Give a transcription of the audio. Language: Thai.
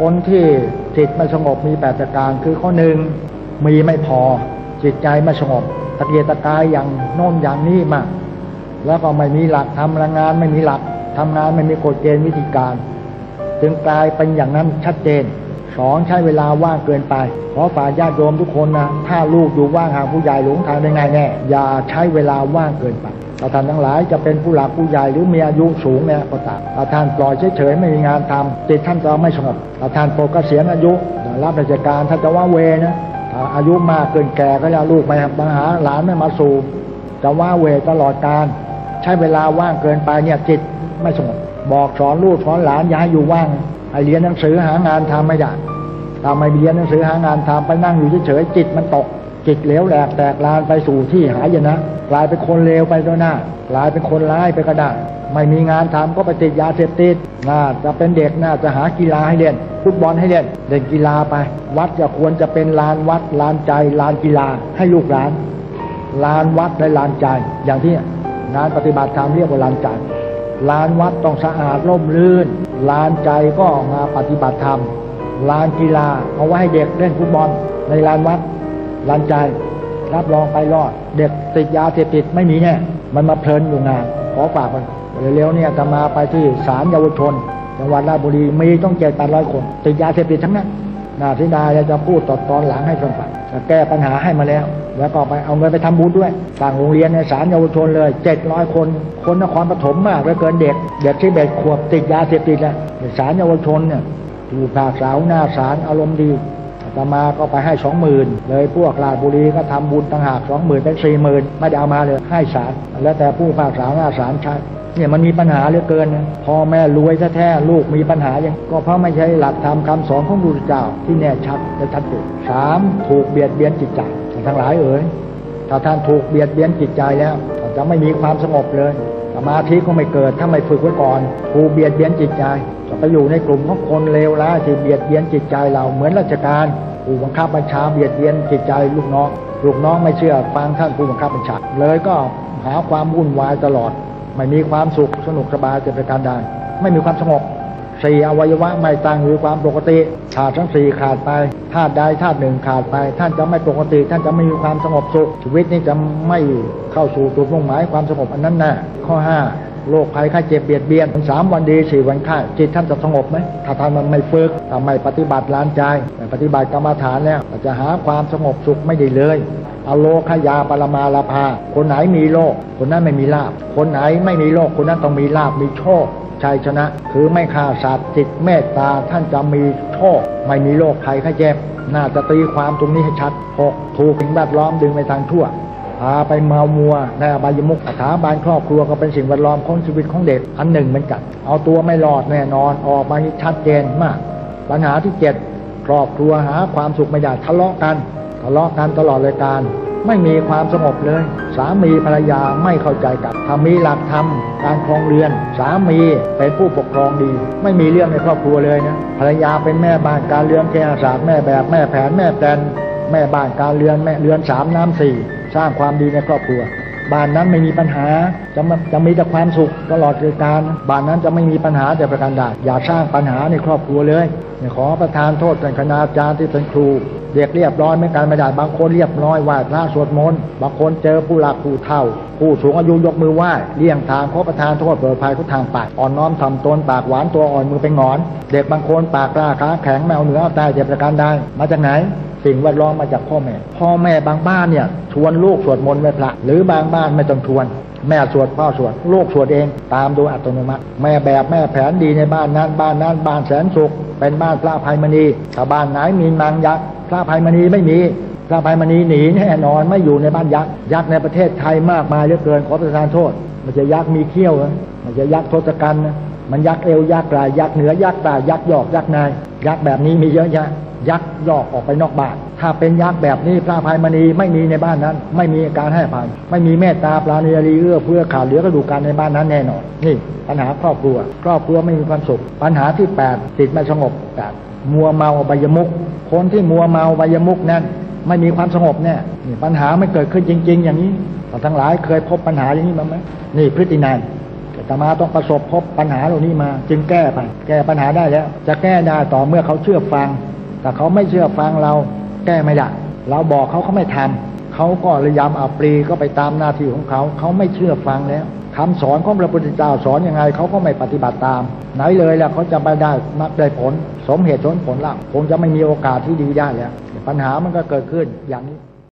คนที่จิตไม่สงบมีแปดประการคือข้อหนึ่งมีไม่พอ จิตใจไม่สงบตะเกียตะกายอย่างโน้นอย่างนี้มากแล้วก็ไม่มีหลักทำงานไม่มีหลักทำงานไม่มีกฎเกณฑ์วิธีการ จึงกลายเป็นอย่างนั้นชัดเจนสองใช้เวลาว่างเกินไปขอฝากญาติโยมทุกคนนะถ้าลูกอยู่ว่างห่างผู้ใหญ่หลงทางได้ง่ายแน่อย่าใช้เวลาว่างเกินไป ถ้าท่านทั้งหลายจะเป็นผู้หลักผู้ใหญ่หรือมีอายุสูงเนี่ยก็ตามถ้าท่านปล่อยเฉยๆไม่มีงานทำจิตท่านจะไม่สงบถ้าท่านโปรดเกษียณอายุรับราชการท่านจะว่าเวนะอายุมากเกินแก่ก็จะลูกไปมาหาหลานไม่มาสู่จะว่าเวตลอดการ ใช้เวลาว่างเกินไปเนี่ยจิตไม่สงบบอกสอนลูกสอนหลานอย่าให้อยู่ว่างให้เรียนหนังสือหางานทำไม่ได้ตามไม่เรียนหนังสือหางานทำไปนั่งอยู่เฉยๆจิตมันตก จิตเหลวแหลกแตกลานไปสู่ที่หายนะกลายเป็นคนเลวไปด้วยหน้ากลายเป็นคนร้ายไปก็ได้ไม่มีงานทำก็ไปติดยาเสพติดน่าจะเป็นเด็กน่าจะหากีฬาให้เล่นฟุตบอลให้เล่นเล่นกีฬาไป วัดจะควรจะเป็นลานวัดลานใจลานกีฬาให้ลูกหลานลานวัดและลานใจ อย่างที่งานปฏิบัติธรรมเรียกว่าลานใจลานวัดต้องสะอาดร่มรื่น ลานใจก็มาปฏิบัติธรรม ลานกีฬาเอาไว้ให้เด็กเล่นฟุตบอลในลานวัด ลานใจ รับรองไปรอด เด็กติดยาเสพติดไม่มีแน่มันมาเพลินอยู่งาน ขอฝากมันเร็วๆเนี่ยจะมาไปที่ศาลเยาวชนจังหวัดราชบุรีมีต้องเจ็ดแปดร้อยคนติดยาเสพติดทั้งนั้นนาเสีดาจะพูดตอนตอนหลังให้ฟังไปจะแก้ปัญหาให้มาแล้ว แล้วก็ไปเอาเงินไปทำบุญด้วยสร้างโรงเรียนในสารเยาวชนเลยเจ็ดร้อยคน คนนครปฐมมากเหลือเกินเด็ก เด็กที่เด็กขวบติดยาเสพติดแล้วในสารเยาวชนเนี่ยถูกผากสาวหน้าศาลอารมณ์ดี ตมาก็ไปให้สองหมื่นเลยพวกราชบุรีก็ทำบุญต่างหากสองหมื่นเป็นสี่หมื่นไม่ได้เอามาเลยให้ศาลแล้วแต่ผู้ผากสาวหน้าศาลใช้เนี่ยมันมีปัญหาเหลือเกินนะพ่อแม่รวยแท้ๆลูกมีปัญหาอย่างก็เพราะไม่ใช่หลักธรรมคำสอนของพระพุทธเจ้าที่แน่ชัดและชัดเจนสามถูกเบียดเบียนจิตใจทั้งหลายเอ๋ยถ้าท่านถูกเบียดเบียนจิตใจแล้วจะไม่มีความสงบเลย มาธิก็ไม่เกิดถ้าไม่ฝึกไว้ก่อนถูเบียดเบียนจิตใจจะไปอยู่ในกลุ่มของคนเลวร้ายที่เบียดเบียนจิตใจเราเหมือนราชการผู้บังคับบัญชาเบียดเบียนจิตใจลูกน้องลูกน้องไม่เชื่อฟังท่านผู้บังคับบัญชาเลยก็หาความวุ่นวายตลอด ไม่มีความสุขสนุกสบายจะประการใดไม่มีความสงบ สี่อวัยวะไม่ตั้งอยู่ความปกติ ขาดทั้งสี่ขาดไปธาตุใดธาตุหนึ่งขาดไป ท่านจะไม่ปกติ ท่านจะไม่มีความสงบสุข ชีวิตนี้จะไม่เข้าสู่จุดมุ่งหมายความสงบอันนั้นแน่ข้อห้าโรคภัยไข้เจ็บเบียดเบียนสามวันดีสี่วันไข้จิตท่านจะสงบไหมถ้าท่านมันไม่ฝึกถ้าไม่ปฏิบัติลานใจไม่ปฏิบัติกรรมฐานแล้วจะหาความสงบสุขไม่ได้เลยอโลคยาปรมาลาภา คนไหนมีโลกคนนั้นไม่มีลาบ คนไหนไม่มีโลกคนนั้นต้องมีลาบมีโชค ชัยชนะ คือไม่ฆ่าสัตว์จิตเมตตาท่านจะมีโชคไม่มีโรคภัยไข้เจ็บ น่าจะตีความตรงนี้ให้ชัดหกถูกสิ่งแวดล้อมดึงไปทางทั่วพาไปเมามัวในอบายมุขสถาบันครอบครัวก็เป็นสิ่งแวดล้อมของชีวิตของเด็กอันหนึ่งเหมือนกัน เอาตัวไม่รอดแน่นอนออกมาชัดเจนมาก ปัญหาที่เจ็ดครอบครัวหาความสุขไม่ได้ทะเลาะกันทะเลาะกันตลอดรายการ ไม่มีความสงบเลย สามีภรรยาไม่เข้าใจกันทำมีหลักธรรมการครองเรือน สามีเป็นผู้ปกครองดี ไม่มีเรื่องในครอบครัวเลยนะภรรยาเป็นแม่บ้านการเรือนแค่ศาสตร์แม่แบบแม่แผนแม่แปลนแม่บ้านการเรือนแม่เรือนสามน้ำสี่สร้างความดีในครอบครัว บ้านนั้นไม่มีปัญหาจะมาจะมีแต่ความสุขตลอดรายการบ้านนั้นจะไม่มีปัญหาแต่ประการใดอย่าสร้างปัญหาในครอบครัวเลยขอประทานโทษท่านคณาจารย์ที่เป็นครู เด็กเรียบร้อยไม่การไม่ได้บางคนเรียบร้อยไหว้พระสวดมนต์บางคนเจอผู้หลักผู้เฒ่า ผู้สูงอายุยกมือไหว้เลี่ยงทางขอประทานโทษเปิดภัยทุกทางปากอ่อนน้อมทำตนปากหวานตัวอ่อนมือเป็นงอน เด็กบางคนปากกล้าขาแข็งแมวเหนือเอาใต้เจ็บประการใดมาจากไหน สิ่งแวดล้อมมาจากพ่อแม่ พ่อแม่บางบ้านเนี่ยชวนลูกสวดมนต์ไหว้พระ หรือบางบ้านไม่ต้องชวน แม่สวดพ่อสวด ลูกสวดเอง ตามโดยอัตโนมัติ แม่แบบแม่แผนดีในบ้านนั้นบ้านนั้นบ้านแสนสุข เป็นบ้านพระภัยมณีถ้าบ้านไหนมีนางยักษ์พระภัยมณีไม่มีพระภัยมณีหนีแน่นอนไม่อยู่ในบ้านยักษ์ยักษ์ในประเทศไทยมากมายเหลือเกินขอประทานโทษ มันจะยักษ์มีเขี้ยวนะมันจะยักษ์ทศกัณฐ์นะมันยักษ์เอวยักษ์ลายยักษ์เหนือยักษ์ตายักษ์ยอกยักษ์นายยักษ์แบบนี้มีเยอะแยะ ยักษ์ยอกออกไปนอกบ้าน ถ้าเป็นยักษ์แบบนี้พระภัยมณีไม่มีในบ้านนั้น ไม่มีการให้ภัย ไม่มีเมตตาปราณีรีเอื้อเพื่อขาดเหลือกระดูกการในบ้านนั้นแน่นอน นี่ปัญหาครอบครัว ครอบครัวไม่มีความสุข ปัญหาที่แปดจิตไม่สงบแปดมัวเมาอบายมุกคนที่มัวเมาอบายมุกนั้น ไม่มีความสงบแน่นี่ปัญหาไม่เกิดขึ้นจริง ๆ อย่างนี้เราทั้งหลายเคยพบปัญหาอย่างนี้บ้างไหมนี่พฤตินัยตมาต้องประสบพบปัญหาเหล่านี้มา จึงแก้ไป แก้ปัญหาได้แล้ว จะแก้ได้ต่อเมื่อเขาเชื่อฟัง แต่เขาไม่เชื่อฟังเราแก้ไม่ได้เราบอกเขาเขาไม่ทำเขาก็พยายามอับปรีก็ไปตามหน้าที่ของเขาเขาไม่เชื่อฟังแล้วคำสอนของพระพุทธเจ้าสอนยังไงเขาก็ไม่ปฏิบัติตาม ไหนเลยแล้วเขาจะไปได้มักได้ผล สมเหตุสมผลแล้วคงจะไม่มีโอกาสที่ดีได้แล้วปัญหามันก็เกิดขึ้นอย่างนี้